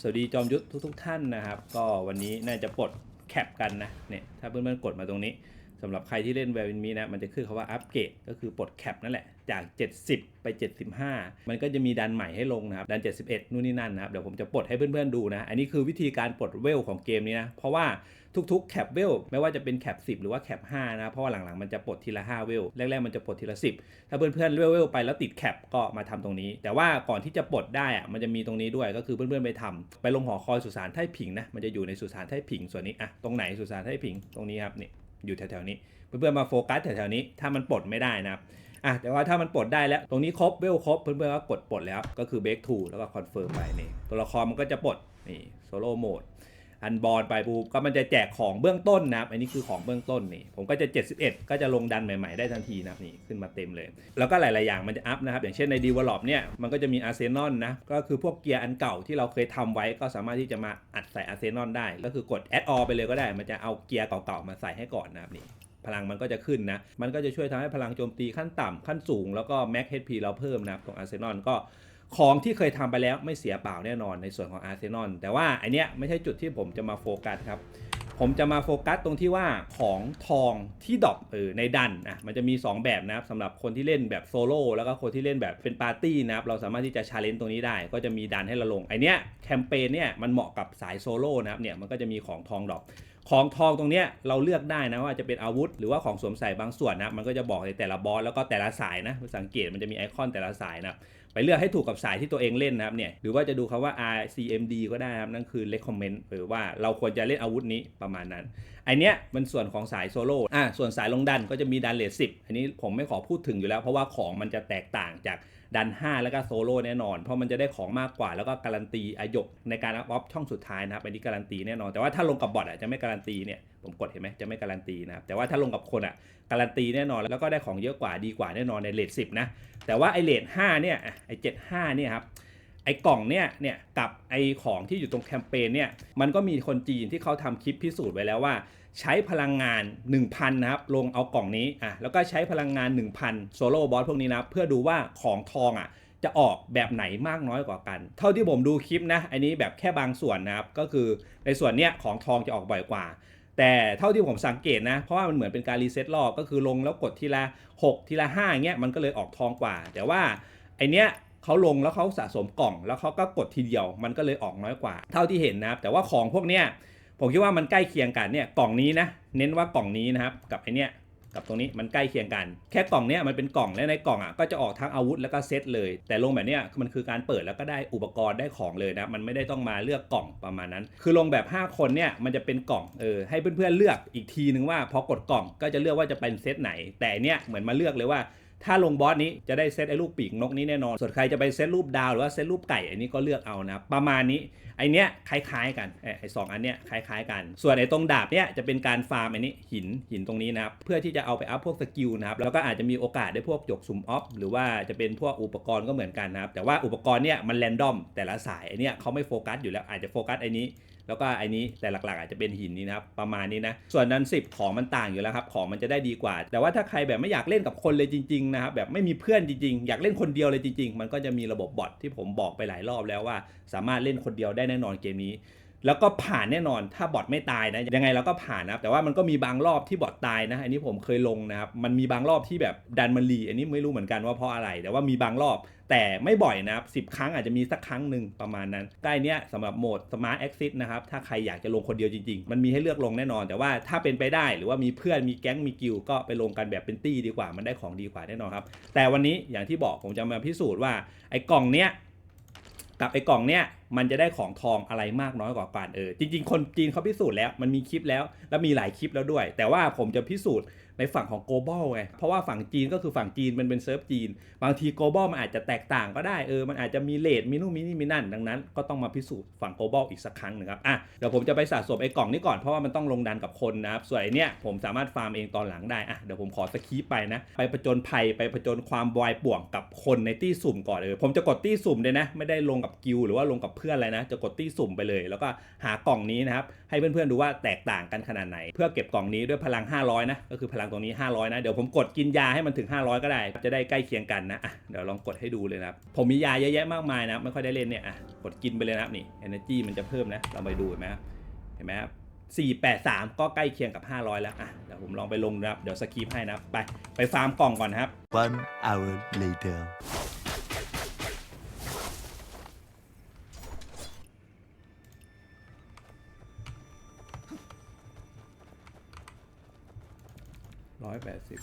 สวัสดีจอมยุทธทุกๆท่านนะครับ ก็วันนี้น่าจะปลดแคปกันนะเนี่ยถ้าเพื่อนๆกดมาตรงนี้ สำหรับใครที่เล่นแวร์วินมีนะ มันจะขึ้นคาว่าอัปเกรดก็คือปลดแคปนั่นแหละ จาก 70 ไป 75 มันก็จะมีดันใหม่ให้ลงนะครับ ดัน 71 นู่นนี่นั่นนะครับ เดี๋ยวผมจะปลดให้เพื่อนๆดูนะ อันนี้คือวิธีการปลดเวลของเกมนี้นะ เพราะว่าทุกๆแคปเวลไม่ว่าจะเป็นแคป 10 หรือว่าแคป 5 นะ เพราะว่าหลังๆมันจะปลดทีละ 5 เวล แรกๆมันจะปลดทีละ 10 ถ้าเพื่อนๆเวลไปแล้วติดแคปก็มาทำตรงนี้ แต่ว่าก่อนที่จะปลดได้อะมันจะมีตรงนี้ด้วยก็คือเพื่อนๆไปทำไปลงหอคอยสุสานไท่ผิงนะ มันจะอยู่ในสุสานไท่ผิงส่วนนี้อะตรงไหนสุสานไท่ผิงตรงนี้ครับนี่ อยู่แถวๆนี้ เพื่อนๆมาโฟกัสแถวๆนี้ ถ้ามันปลดไม่ได้นะครับอะแต่ว่าถ้ามันปลดได้แล้วตรงนี้ครบเวลครบเพื่อนๆก็กดปลดแล้วก็คือเบรกทูแล้วก็คอนเฟิร์มไปนี่ตัวละครมันก็จะปลดนี่โซโล่โหมด อันบอลไปปุ๊บก็มันจะแจกของเบื้องต้นนะครับอันนี้คือของเบื้องต้นนี่ผมก็จะ 71 ก็จะลงดันใหม่ ๆ ได้ทันทีนะครับนี่ขึ้นมาเต็มเลย แล้วก็หลาย ๆ อย่างมันจะอัพนะครับ อย่างเช่นใน Develop เนี่ยมันก็จะมีอาร์เซนอลนะก็คือพวกเกียร์อันเก่าที่เราเคยทำไว้ก็สามารถที่จะมาอัดใส่อาร์เซนอลได้ ก็คือกด add all ไปเลยก็ได้ มันจะเอาเกียร์เก่า ๆ มาใส่ให้ก่อนนะครับนี่พลังมันก็จะขึ้นนะ มันก็จะช่วยทำให้พลังโจมตีขั้นต่ำขั้นสูง แล้วก็ Max HP เราเพิ่มนะครับตรงอาร์เซนอลก็ ของที่เคยทำไปแล้วไม่เสียเปล่าแน่นอนในส่วนของอาร์เซนอลแต่ว่าไอเนี้ยไม่ใช่จุดที่ผมจะมาโฟกัสครับผมจะมาโฟกัสตรงที่ว่าของทองที่ดอปเออในดันอะมันจะมี 2 แบบนะครับสำหรับคนที่เล่นแบบโซโล่แล้วก็คนที่เล่นแบบเป็นปาร์ตี้นะครับเราสามารถที่จะชาเลนจ์ตรงนี้ได้ ก็จะมีดันให้เราลงไอเนี้ยแคมเปญเนี่ยมันเหมาะกับสายโซโล่นะครับเนี่ยมันก็จะมีของทองดอปของทองตรงเนี้ยเราเลือกได้นะว่าจะเป็นอาวุธ หรือว่าของสวมใส่บางส่วนนะมันก็จะบอกในแต่ละบอสแล้วก็แต่ละสายนะสังเกตมันจะมีไอคอนแต่ละสายนะ ไปเลือกให้ถูกกับสายที่ตัวเองเล่นนะครับเนี่ยหรือว่าจะดูคำว่า RCMD ก็ได้นะครับนั่นคือ recommend หรือว่าเราควรจะเล่นอาวุธนี้ประมาณนั้นไอเนี้ยมันส่วนของสายโซโล่อะส่วนสายลงดันก็จะมีดันเลทสิอันนี้ผมไม่ขอพูดถึงอยู่แล้ว เพราะว่าของมันจะแตกต่างจาก ดัน 5 แล้วก็โซโล่แน่นอน เพราะมันจะได้ของมากกว่าแล้วก็การันตีอายกในการอัพอฟช่องสุดท้ายนะครับอันนี้การันตีแน่นอน แต่ว่าถ้าลงกับบอทอะจะไม่การันตีเนี่ยผมกดเห็นไหมจะไม่การันตีนะครับแต่ว่าถ้าลงกับคนอะการันตีแน่นอนแล้วก็ได้ของเยอะกว่าดีกว่าแน่นอนในเลทสินะแต่ว่าไอเลท5เนี่ยไอเจ็ดห้าเนี่ยครับ ไอ้กล่องเนี่ยเนี่ยกับไอ้ของที่อยู่ตรงแคมเปญเนี่ยมันก็มีคนจีนที่เขาทำคลิปพิสูจน์ไว้แล้วว่า ใช้พลังงาน 1,000 นะครับ ลงเอากล่องนี้อะแล้วก็ใช้พลังงาน 1,000 โซโล่บอสพวกนี้นะเพื่อดูว่าของทองอะจะออกแบบไหนมากน้อยกว่ากัน เท่าที่ผมดูคลิปนะอันนี้แบบแค่บางส่วนนะครับก็คือในส่วนเนี้ยของทองจะออกบ่อยกว่า แต่เท่าที่ผมสังเกตนะ เพราะว่ามันเหมือนเป็นการรีเซ็ตรอบก็คือลงแล้วกดทีละ 6 ทีละ5อย่าเงี้ยมันก็เลยออกทองกว่า แต่ว่าไอเนี้ย เขาลงแล้วเขาสะสมกล่อง แล้วเขาก็กดทีเดียว มันก็เลยออกน้อยกว่า เท่าที่เห็นนะครับแต่ว่าของพวกเนี้ยผมคิดว่ามันใกล้เคียงกันเนี่ยกล่องนี้นะเน้นว่ากล่องนี้นะครับกับไอเนี้ยกับตรงนี้มันใกล้เคียงกัน แค่กล่องเนี้ยมันเป็นกล่องและในกล่องอะก็จะออกทั้งอาวุธแล้วก็เซตเลย แต่ลงแบบเนี้ยมันคือการเปิดแล้วก็ได้อุปกรณ์ได้ของเลยนะมันไม่ได้ต้องมาเลือกกล่องประมาณนั้น คือลงแบบ 5 คนเนี่ยมันจะเป็นกล่องเออให้เพื่อนๆเลือกอีกทีนึงว่าพอกดกล่องก็จะเลือกว่าจะเป็นเซตไหน แต่เนี้ยเหมือนมาเลือกเลยว่า ถ้าลงบอสนี้จะได้เซตไอ้รูปปีกนกนี้แน่นอน ส่วนใครจะไปเซตรูปดาวหรือว่าเซตรูปไก่อันนี้ก็เลือกเอานะประมาณนี้ไอเนี้ยคล้ายๆกันไอสองอันเนี้ยคล้ายๆกัน ส่วนไอตรงดาบเนี้ยจะเป็นการฟาร์มอันนี้หินหินตรงนี้นะครับเพื่อที่จะเอาไปอัพพวกสกิลนะครับแล้วก็อาจจะมีโอกาสได้พวกหยกสุ่มออฟหรือว่าจะเป็นพวกอุปกรณ์ก็เหมือนกันนะครับแต่ว่าอุปกรณ์เนี้ยมันแรนดอมแต่ละสายไอเนี้ยเขาไม่โฟกัสอยู่แล้วอาจจะโฟกัสไอนี้ แล้วก็ไอ้นี้แต่หลักๆ อาจจะเป็นหินนี้นะครับประมาณนี้นะส่วนนั้น10ของมันต่างอยู่แล้วครับของมันจะได้ดีกว่า แต่ว่าถ้าใครแบบไม่อยากเล่นกับคนเลยจริงๆนะครับแบบไม่มีเพื่อนจริงๆ อยากเล่นคนเดียวเลยจริง ๆ มันก็จะมีระบบบอทที่ผมบอกไปหลายรอบแล้วว่า สามารถเล่นคนเดียวได้แน่นอนเกมนี้แล้วก็ผ่านแน่นอนถ้าบอทไม่ตายนะยังไงเราก็ผ่านนะครับแต่ว่ามันก็มีบางรอบที่บอทตายนะ อันนี้ผมเคยลงนะครับ มันมีบางรอบที่แบบดันมันรีอันนี้ไม่รู้เหมือนกันว่าเพราะอะไร แต่ว่ามีบางรอบ แต่ไม่บ่อยนะครับสิครั้งอาจจะมีสักครั้งหนึ่งประมาณนั้นใกล้เนี้ยสำหรับโหมด Smart Exit นะครับ ถ้าใครอยากจะลงคนเดียวจริงๆ มันมีให้เลือกลงแน่นอน แต่ว่าถ้าเป็นไปได้หรือว่ามีเพื่อนมีแก๊งมีกิลก็ไปลงกันแบบเป็นตี้ดีกว่า มันได้ของดีกว่าแน่นอนครับ แต่วันนี้อย่างที่บอกผมจะมาพิสูจน์ว่าไอ้กล่องเนี้ยกับไอ้กล่องเนี้ยมันจะได้ของทองอะไรมากน้อยกว่ากันเออจริง ๆ คนจีนเขาพิสูจน์แล้วมันมีคลิปแล้ว แล้วมีหลายคลิปแล้วด้วย แต่ว่าผมจะพิสูจน์ ในฝั่งของ global ไง เพราะว่าฝั่งจีนก็คือฝั่งจีนมันเป็นเซิร์ฟจีน บางที global มันอาจจะแตกต่างก็ได้ เออ มันอาจจะมีเลทมีนู่นมีนี่มีนั่น ดังนั้นก็ต้องมาพิสูจน์ฝั่ง global อีกสักครั้งหนึ่งครับ อะ เดี๋ยวผมจะไปสะสมไอ้กล่องนี้ก่อน เพราะว่ามันต้องลงดันกับคนนะครับ ส่วนไอ้นี้ผมสามารถฟาร์มเองตอนหลังได้ อะ เดี๋ยวผมขอสคีปไปนะ ไปผจญภัย ไปผจญความวายป่วงกับคนในตี้สุ่มก่อนเออผมจะกดตี้สุ่มเลยนะ ไม่ได้ลงกับกิลหรือว่าลงกับเพื่อนอะไรนะ จะกดตี้สุ่มไปเลย แล้วก็หากล่องนี้นะครับ ให้เพื่อนๆดูว่าแตกต่างกันขนาดไหน เพื่อเก็บกล่องนี้ด้วยพลัง 500 นะ ก็คือพลังตรงนี้ 500 นะ เดี๋ยวผมกดกินยาให้มันถึง 500 ก็ได้ จะได้ใกล้เคียงกันนะอะเดี๋ยวลองกดให้ดูเลยนะครับ ผมมียาเยอะแยะมากมายนะ ไม่ค่อยได้เล่นเนี่ยอะกดกินไปเลยนะครับนี่ energy มันจะเพิ่มนะ เราไปดูเห็นไหมครับเห็นไหมครับ483 ก็ใกล้เคียงกับ 500 แล้วอะเดี๋ยวผมลองไปลงนะครับ เดี๋ยวสคริปให้นะครับไป ไปฟาร์มกล่องก่อนนะครับ One hour later. ร้อยแปดสิบ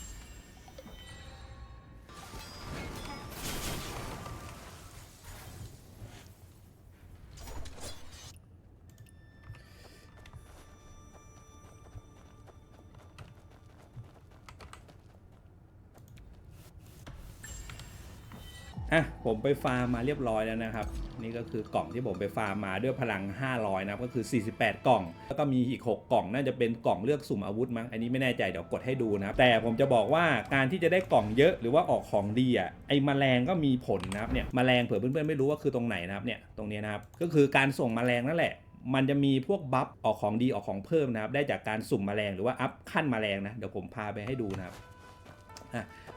อะผมไปฟาร์มมาเรียบร้อยแล้วนะครับ นี่ก็คือกล่องที่ผมไปฟาร์มมาด้วยพลัง 500 นะครับก็คือ 48 กล่อง แล้วก็มีอีก 6 กล่องน่าจะเป็นกล่องเลือกสุ่มอาวุธมั้งอันนี้ไม่แน่ใจเดี๋ยวกดให้ดูนะแต่ผมจะบอกว่าการที่จะได้กล่องเยอะหรือว่าออกของดีอะไอ้แมลงก็มีผลนะครับเนี่ยแมลงเผื่อเพื่อนๆไม่รู้ว่าคือตรงไหนนะครับเนี่ยตรงนี้นะครับก็คือการส่งแมลงนั่นแหละมันจะมีพวกบัฟออกของดีออกของเพิ่มนะครับ ได้จากการสุ่มแมลงหรือว่าอัพขั้นแมลงนะเดี๋ยวผมพาไปให้ดูนะครับ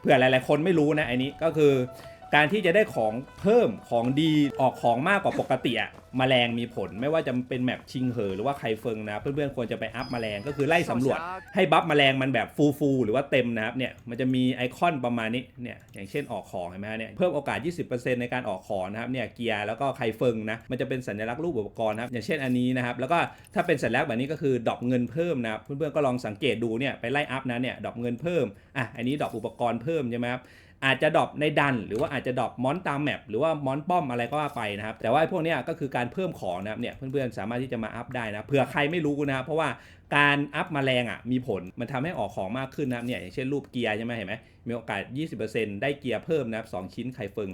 เผื่อหลาย ๆ คนไม่รู้นะอันนี้ก็คือ การที่จะได้ของเพิ่มของดีออกของมากกว่าปกติอะแมลงมีผลไม่ว่าจะเป็นแมปชิงเหอหรือว่าใครเฟิงนะ เพื่อนๆควรจะไปอัพแมลงก็คือไล่สำรวจ ให้บัฟแมลงมันแบบฟูฟูหรือว่าเต็มนะครับเนี่ยมันจะมีไอคอนประมาณนี้เนี่ยอย่างเช่นออกของเห็นไหมเนี่ยเพิ่มโอกาส 20%ในการออกของนะครับเนี่ยเกียร์แล้วก็ใครเฟิงนะมันจะเป็นสัญลักษณ์รูปอุปกรณ์นะครับอย่างเช่นอันนี้นะครับแล้วก็ถ้าเป็นสัญลักษณ์แบบนี้ก็คือดรอปเงินเพิ่มนะครับเพื่อนๆก็ลองสังเกตดูเนี่ยไปไล่อัพนะเนี่ยดรอปเงินเพิ่มอะอันนี้ดอปอุปกรณ์เพิ่มใช่ไหมครับ อาจจะดรอปในดัน หรือว่าอาจจะดรอปมอนตามแมปหรือว่ามอนป้อมอะไรก็ว่าไปนะครับ แต่ว่าพวกนี้ก็คือการเพิ่มของนะครับเนี่ยเพื่อนๆสามารถที่จะมาอัพได้นะเผื่อใครไม่รู้นะครับเพราะว่าการอัพมาแมลงอะมีผลมันทำให้ออกของมากขึ้นนะครับเนี่ยอย่างเช่นรูปเกียร์ใช่ไหมเห็นไหมมีโอกาส 20%ได้เกียร์เพิ่มนะครับ2ชิ้นไข่ฟิง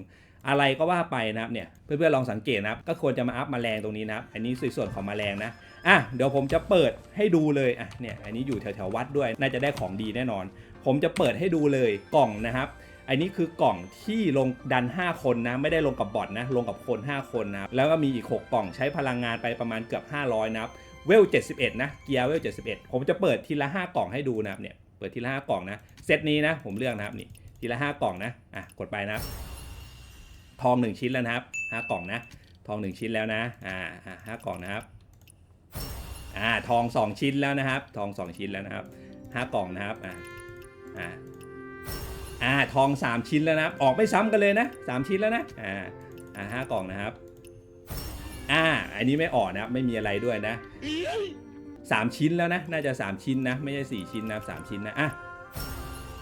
อะไรก็ว่าไปนะครับเนี่ยเพื่อนๆลองสังเกตนะครับ ก็ควรจะมาอัพมาแมลงตรงนี้นะครับ อันนี้ส่วนของมาแมลงนะอะเดี๋ยวผมจะเปิดให้ดูเลยอะเนี่ยอันนี้อยู่แถวๆวัดด้วยน่าจะได้ของดีแน่นอน ผมจะเปิดให้ดูเลยกล่องนะครับ อันนี้คือกล่องที่ลงดัน 5 คนนะ ไม่ได้ลงกับบอทนะ ลงกับคน 5 คนนะ แล้วก็มีอีก 6 กล่องใช้พลังงานไปประมาณเกือบ 500 นะครับ เวล 71 นะ เกียร์เวล 71 ผมจะเปิดทีละ 5 กล่องให้ดูนะครับ เนี่ย เปิดทีละ 5 กล่องนะ เซตนี้นะ ผมเลือกนะครับนี่ ทีละ 5 กล่องนะ อะ กดไปนะทอง 1 ชิ้นแล้วนะครับ 5 กล่องนะ ทอง 1 ชิ้นแล้วนะ อ่าอ่าห้ากล่องนะครับ อ่า ทอง 2 ชิ้นแล้วนะครับ ทอง 2 ชิ้นแล้วนะครับ 5 กล่องนะครับ อ่า อ่า อ่าทอง 3 ชิ้นแล้วนะออกไม่ซ้ำกันเลยนะ 3 ชิ้นแล้วนะอ่าอ่าห้ากล่องนะครับอ่าอันนี้ไม่ออกนะไม่มีอะไรด้วยนะ 3 ชิ้นแล้วนะ น่าจะ 3 ชิ้นนะ ไม่ใช่ 4 ชิ้นนะสามชิ้นนะอะ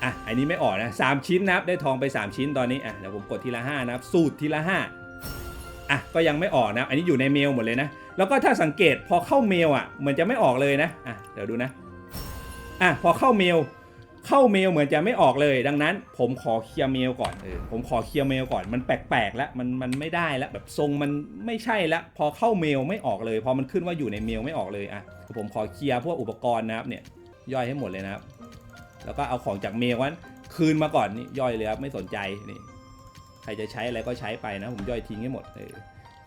อะอันนี้ไม่ออกนะสามชิ้นนะครับได้ทองไป 3 ชิ้นตอนนี้อะเดี๋ยวผมกดทีละ5นะครับสูตรทีละ5อะก็ยังไม่ออกนะ อันนี้อยู่ในเมลหมดเลยนะแล้วก็ถ้าสังเกตพอเข้าเมลอะเหมือนจะไม่ออกเลยนะอะเดี๋ยวดูนะอะพอเข้าเมล เข้าเมลเหมือนจะไม่ออกเลย ดังนั้น ผมขอเคลียร์เมลก่อนเออผมขอเคลียร์เมลก่อนมันแปลกๆแล้วมันมันไม่ได้แล้วแบบทรงมันไม่ใช่ละพอเข้าเมลไม่ออกเลย พอมันขึ้นว่าอยู่ในเมลไม่ออกเลยอะผมขอเคลียร์พวกอุปกรณ์นะครับเนี่ยย่อยให้หมดเลยนะครับแล้วก็เอาของจากเมลนั้นคืนมาก่อนนี่ย่อยเลยครับไม่สนใจนี่ใครจะใช้อะไรก็ใช้ไปนะ ผมย่อยทิ้งให้หมดเออ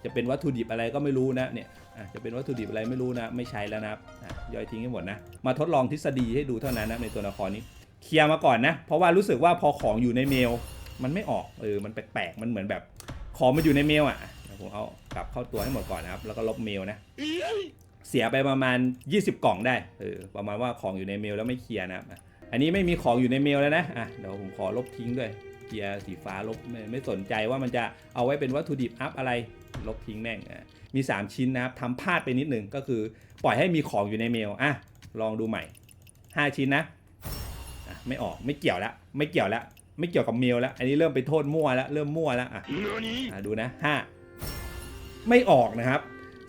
จะเป็นวัตถุดิบอะไรก็ไม่รู้นะเนี่ยอะจะเป็นวัตถุดิบอะไรไม่รู้นะ ไม่ใช้แล้วนะครับอะย่อยทิ้งให้หมดนะ มาทดลองทฤษฎีให้ดูเท่านั้นนะในตัวละครนี้ เคลียร์มาก่อนนะ เพราะว่ารู้สึกว่าพอของอยู่ในเมล มันไม่ออกเออมันแปลกๆมันเหมือนแบบ ของมันอยู่ในเมลอะผมเอากลับเข้าตัวให้หมดก่อนนะครับ แล้วก็ลบเมลนะเสียไปประมาณ 20 กล่องได้เออประมาณว่าของอยู่ในเมลแล้วไม่เคลียร์นะครับอันนี้ไม่มีของอยู่ในเมลแล้วนะอะเดี๋ยวผมขอลบทิ้งด้วยเคลียร์สีฟ้าลบไม่ไม่สนใจว่ามันจะเอาไว้เป็นวัตถุดิบอัพอะไรลบทิ้งแม่งอะมี 3 ชิ้นนะครับทำพลาดไปนิดนึงก็คือ ปล่อยให้มีของอยู่ในเมลอะลองดูใหม่ 5 ชิ้นนะ ไม่ออกไม่เกี่ยวแล้วไม่เกี่ยวแล้วไม่เกี่ยวกับเมลแล้ว อันนี้เริ่มไปโทษมั่วแล้วเริ่มมั่วแล้วอะอะดูนะห้าไม่ออกนะครับ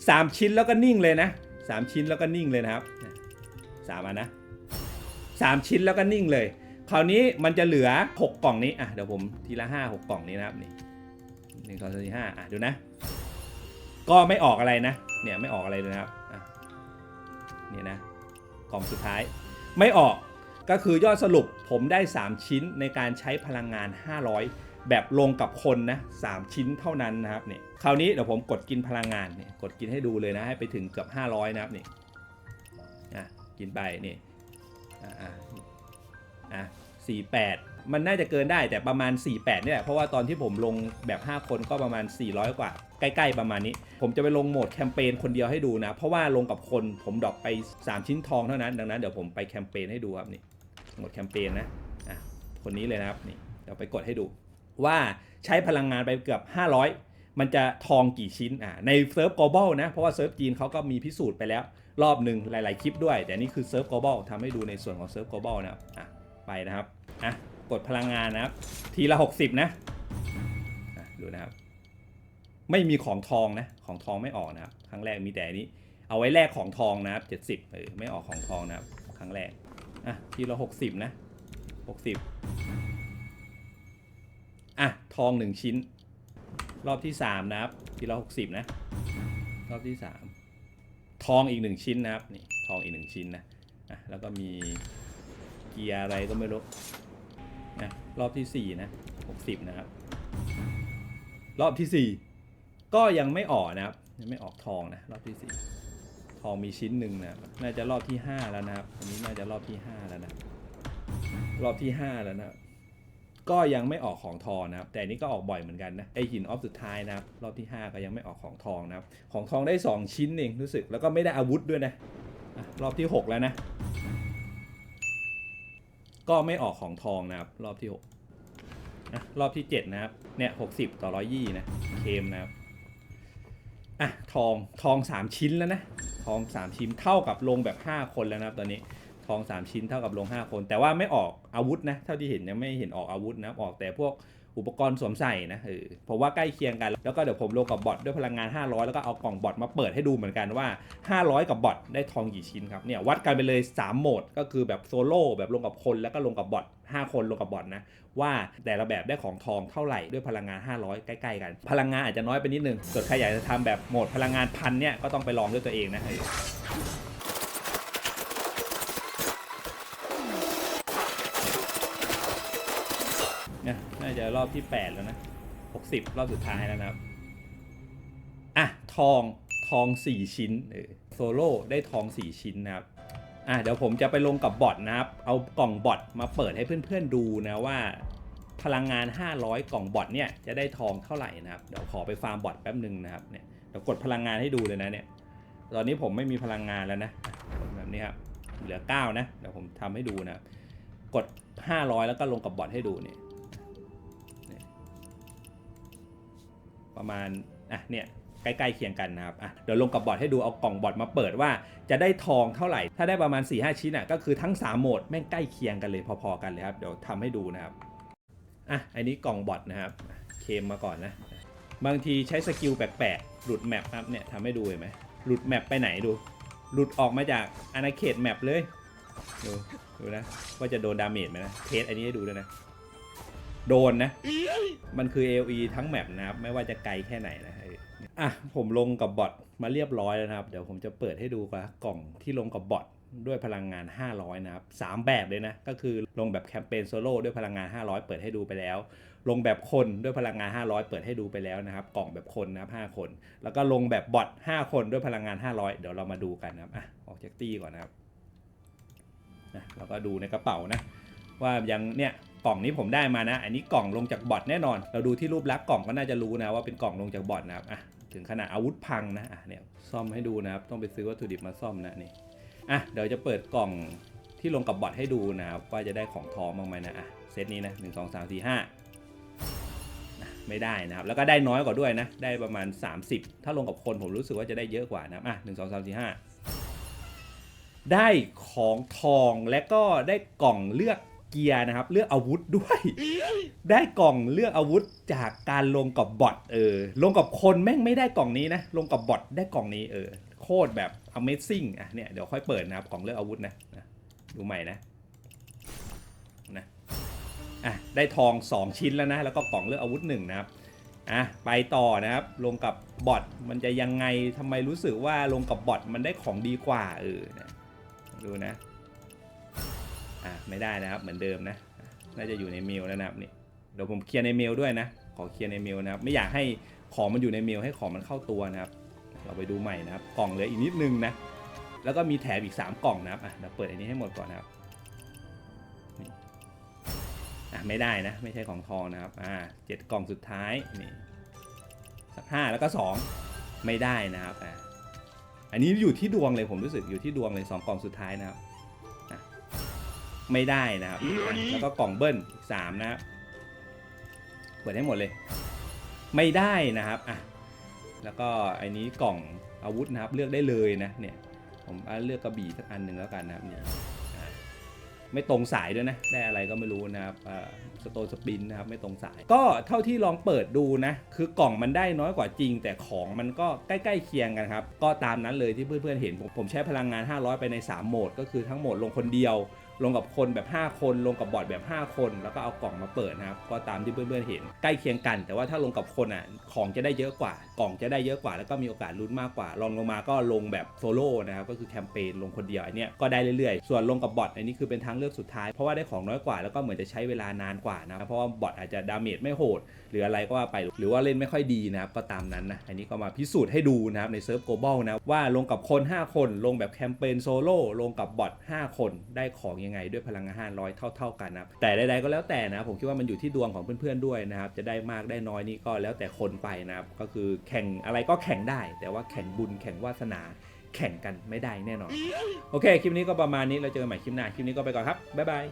สามชิ้นแล้วก็นิ่งเลยนะสามชิ้นแล้วก็นิ่งเลยนะครับสามอันนะสามชิ้นแล้วก็นิ่งเลย คราวนี้มันจะเหลือหกกล่องนี้อะเดี๋ยวผมทีละห้าหกกล่องนี้นะครับนี่หนึ่งสองสามสี่ห้าอะดูนะ ก็ไม่ออกอะไรนะ เนี่ยไม่ออกอะไรเลยนะครับอะนี่นะกล่องสุดท้าย ไม่ออก ก็คือยอดสรุปผมได้ 3 ชิ้นในการใช้พลังงาน 500 แบบลงกับคนนะสามชิ้นเท่านั้นนะครับเนี่ยคราวนี้เดี๋ยวผมกดกินพลังงานเนี่ยกดกินให้ดูเลยนะให้ไปถึงเกือบ 500 นะครับนี่อะกินไปนี่อะอะสี่แปดมันน่าจะเกินได้แต่ประมาณ 48เนี่ยแหละเพราะว่าตอนที่ผมลงแบบ 5 คนก็ประมาณ 400 กว่า ใกล้ๆประมาณนี้ ผมจะไปลงโหมดแคมเปญคนเดียวให้ดูนะ เพราะว่าลงกับคนผมดรอปไป 3 ชิ้นทองเท่านั้น ดังนั้นเดี๋ยวผมไปแคมเปญให้ดูครับนี่ หมดแคมเปญนะอะคนนี้เลยนะครับนี่เดี๋ยวไปกดให้ดู ว่าใช้พลังงานไปเกือบ 500 มันจะทองกี่ชิ้นอ่าในเซิร์ฟ global นะ เพราะว่าเซิร์ฟจีนเขาก็มีพิสูจน์ไปแล้ว รอบหนึ่งหลาย ๆ คลิปด้วย แต่นี่คือเซิร์ฟ global ทำให้ดูในส่วนของเซิร์ฟ global นะครับอะไปนะครับอะกดพลังงานนะครับ ทีละ 60 นะอะดูนะครับ ไม่มีของทองนะ ของทองไม่ออกนะครับ ครั้งแรกมีแต่นนี้ เอาไว้แลกของทองนะครับ 70เออไม่ออกของทองนะครับ ครั้งแรก อะ ทีละ60นะ60อะ ทองหนึ่งชิ้น รอบที่สามนะครับ ทีละหกสิบนะ รอบที่สามทองอีกหนึ่งชิ้นนะครับ นี่ ทองอีกหนึ่งชิ้นนะ อะ แล้วก็มีเกียร์อะไรก็ไม่รู้นะรอบที่สี่นะหกสิบนะครับ รอบที่สี่ก็ยังไม่ออกนะครับ ยังไม่ออกทองนะ รอบที่สี่ องมีชิ้นหนึ่งนะน่าจะรอบที่ห้าแล้วนะครับอันนี้น่าจะรอบที่ห้าแล้วนะ รอบที่ห้าแล้วนะก็ยังไม่ออกของทองนะครับ แต่นี้ก็ออกบ่อยเหมือนกันนะไอหินออฟสุดท้ายนะครับ รอบที่ 5 ก็ยังไม่ออกของทองนะครับ ของทองได้ 2 ชิ้นเองรู้สึกแล้วก็ไม่ได้อาวุธด้วยนะรอบที่ 6 แล้วนะ ก็ไม่ออกของทองนะครับ รอบที่6อะรอบที่ 7 นะครับเนี่ย60ต่อ120นะเคมนะครับ อะทองทอง 3 ชิ้นแล้วนะทอง 3 ชิ้นเท่ากับลงแบบ 5 คนแล้วนะครับตอนนี้ทอง 3 ชิ้นเท่ากับลง 5 คน แต่ว่าไม่ออกอาวุธนะเท่าที่เห็นยังไม่เห็นออกอาวุธนะออกแต่พวก อุปกรณ์สวมใส่นะเออผมว่าใกล้เคียงกัน แล้วก็เดี๋ยวผมลงกับบอทด้วยพลังงาน 500 แล้วก็เอากล่องบอทมาเปิดให้ดูเหมือนกันว่า 500 กับบอทได้ทองกี่ชิ้นครับเนี่ยวัดกันไปเลย 3 โหมด ก็คือแบบโซโล่แบบลงกับคนแล้วก็ลงกับบอท5 คนลงกับบอทนะว่าแต่ละแบบได้ของทองเท่าไหร่ด้วยพลังงาน 500 ใกล้ๆกัน พลังงานอาจจะน้อยไปนิดนึงส่วนใครอยากจะทำแบบโหมดพลังงานพันเนี่ยก็ต้องไปลองด้วยตัวเองนะเออ เน่าจะรอบที่8แล้วนะ60รอบสุดท้ายแล้วนะครับ อะ ทองทอง4ชิ้นเออโซโล่ได้ทอง4ชิ้นนะครับอะเดี๋ยวผมจะไปลงกับบอทนะครับ เอากล่องบอทมาเปิดให้เพื่อนๆดูนะว่า พลังงาน 500 กล่องบอทเนี่ยจะได้ทองเท่าไหร่นะครับ เดี๋ยวขอไปฟาร์มบอทแป๊บหนึ่งนะครับเนี่ยเดี๋ยวกดพลังงานให้ดูเลยนะเนี่ย ตอนนี้ผมไม่มีพลังงานแล้วนะแบบนี้ครับเหลือ 9 นะ เดี๋ยวผมทำให้ดูนะ กด 500 แล้วก็ลงกับบอทให้ดูเนี่ย ประมาณอะเนี่ยใกล้ๆเคียงกันนะครับอะเดี๋ยวลงกับบอทให้ดูเอากล่องบอทมาเปิดว่า จะได้ทองเท่าไหร่ ถ้าได้ประมาณ 4-5 ชิ้นอะก็คือทั้ง 3 โหมดแม่งใกล้เคียงกันเลยพอๆกันเลยครับเดี๋ยวทำให้ดูนะครับอะอันนี้กล่องบอทนะครับเคมมาก่อนนะบางทีใช้สกิลแปลกๆหลุดแมปครับเนี่ยทำให้ดูเห็นไหมหลุดแมปไปไหนดู หลุดออกมาจากอาณาเขตแมปเลยดูดูนะว่าจะโดนดาเมจไหมนะเทสอันนี้ให้ดูด้วยนะ โดนนะ มันคือ AOE ทั้งแมปนะครับ ไม่ว่าจะไกลแค่ไหนนะเอออะผมลงกับบอทมาเรียบร้อยแล้วนะครับ เดี๋ยวผมจะเปิดให้ดูครับกล่องที่ลงกับบอทด้วยพลังงาน 500 นะครับ 3 แบบเลยนะ ก็คือลงแบบแคมเปญโซโล่ด้วยพลังงาน 500 เปิดให้ดูไปแล้ว ลงแบบคนด้วยพลังงาน 500 เปิดให้ดูไปแล้วนะครับ กล่องแบบคนนะครับ5คน แล้วก็ลงแบบบอท5คนด้วยพลังงาน 500 เดี๋ยวเรามาดูกันนะครับอะออกจากตี้ก่อนนะครับนะแล้วก็ดูในกระเป๋านะ ว่ายังเนี่ย กล่องนี้ผมได้มานะ อันนี้กล่องลงจากบอทแน่นอน เราดูที่รูปลักษณ์กล่องก็น่าจะรู้นะว่าเป็นกล่องลงจากบอทนะครับอะถึงขนาดอาวุธพังนะอะเนี่ยซ่อมให้ดูนะครับต้องไปซื้อวัตถุดิบมาซ่อมนะนี่อะเดี๋ยวจะเปิดกล่องที่ลงกับบอทให้ดูนะครับว่าจะได้ของทองบ้างไหมนะอะเซตนี้นะหนึ่งสองสามสี่ห้าไม่ได้นะครับ แล้วก็ได้น้อยกว่าด้วยนะ ได้ประมาณ 30 ถ้าลงกับคนผมรู้สึกว่าจะได้เยอะกว่านะอะหนึ่งสองสามสี่ห้าได้ของทองและก็ได้กล่องเลือก เกียร์นะครับ เลือกอาวุธด้วย ได้กล่องเลือกอาวุธจากการลงกับบอทเออ ลงกับคนแม่งไม่ได้กล่องนี้นะ ลงกับบอทได้กล่องนี้เออ โคตรแบบ amazing อะเนี่ยเดี๋ยวค่อยเปิดนะครับกล่องเลือกอาวุธนะนะดูใหม่นะนะอะได้ทอง 2 ชิ้นแล้วนะ แล้วก็กล่องเลือกอาวุธหนึ่งนะครับอะไปต่อนะครับ ลงกับบอทมันจะยังไงทำไมรู้สึกว่าลงกับบอทมันได้ของดีกว่าเออนะดูนะ อะไม่ได้นะครับเหมือนเดิมนะ น่าจะอยู่ในเมิวแล้วนะครับนี่เดี๋ยวผมเคลียร์ในเมลด้วยนะ ขอเคลียร์ในเมลนะครับ ไม่อยากให้ของมันอยู่ในเมลให้ของมันเข้าตัวนะครับ เราไปดูใหม่นะครับ กล่องเหลืออีกนิดนึงนะ แล้วก็มีแถมอีก 3 กล่องนะครับอะเดี๋ยวเปิดอันนี้ให้หมดก่อนนะครับอะไม่ได้นะ ไม่ใช่ของทองนะครับ อ่าเจ็ดกล่องสุดท้ายนี่สักห้าแล้วก็สองไม่ได้นะครับอะอันนี้อยู่ที่ดวงเลยผมรู้สึกอยู่ที่ดวงเลยสองกล่องสุดท้ายนะครับ ไม่ได้นะครับอะแล้วก็กล่องเบิ้ลอีกสามนะครับเปิดให้หมดเลย ไม่ได้นะครับอะแล้วก็อันนี้กล่องอาวุธนะครับเลือกได้เลยนะเนี่ยผมเอาเลือกกระบี่สักอันหนึ่งแล้วกันนะครับเนี่ยอะไม่ตรงสายด้วยนะ ได้อะไรก็ไม่รู้นะครับสโตสปินนะครับไม่ตรงสาย ก็เท่าที่ลองเปิดดูนะ คือกล่องมันได้น้อยกว่าจริง แต่ของมันก็ใกล้ๆเคียงกันครับ ก็ตามนั้นเลยที่เพื่อนๆเห็นผมผมใช้พลังงาน 500 ไปใน 3 โหมด ก็คือทั้งโหมดลงคนเดียว ลงกับคนแบบ 5 คน ลงกับบอทแบบ 5 คน แล้วก็เอากล่องมาเปิดนะครับ ก็ตามที่เพื่อนๆเห็นใกล้เคียงกัน แต่ว่าถ้าลงกับคนอะของจะได้เยอะกว่า กล่องจะได้เยอะกว่าแล้วก็มีโอกาสลุ้นมากกว่าลองลงมาก็ลงแบบโซโล่นะครับก็คือแคมเปญลงคนเดียวอันเนี้ยก็ได้เรื่อยๆ ส่วนลงกับบอทอันนี้คือเป็นทางเลือกสุดท้ายเพราะว่าได้ของน้อยกว่าแล้วก็เหมือนจะใช้เวลานานกว่านะเพราะว่าบอทอาจจะดาเมจไม่โหด หรืออะไรก็ว่าไปหรือว่าเล่นไม่ค่อยดีนะครับก็ตามนั้นนะอันนี้ก็มาพิสูจน์ให้ดูนะครับในเซิร์ฟ global นะว่าลงกับคน 5 คน ลงแบบแคมเปญโซโล่ลงกับบอท5คนได้ของยังไงด้วยพลังงาน500 เท่า ๆกันนะแต่ใดๆก็แล้วแต่นะผมคิดว่ามันอยู่ที่ดวงของเพื่อนๆด้วยนะครับจะได้มากได้น้อยนี่ก็แล้วแต่คนไปนะครับก็คือแข่งอะไรก็แข่งได้ แต่ว่าแข่งบุญแข่งวาสนาแข่งกันไม่ได้แน่นอน โอเค คลิปนี้ก็ประมาณนี้เราเจอกันใหม่คลิปหน้า คลิปนี้ก็ไปก่อนครับ บ๊ายบาย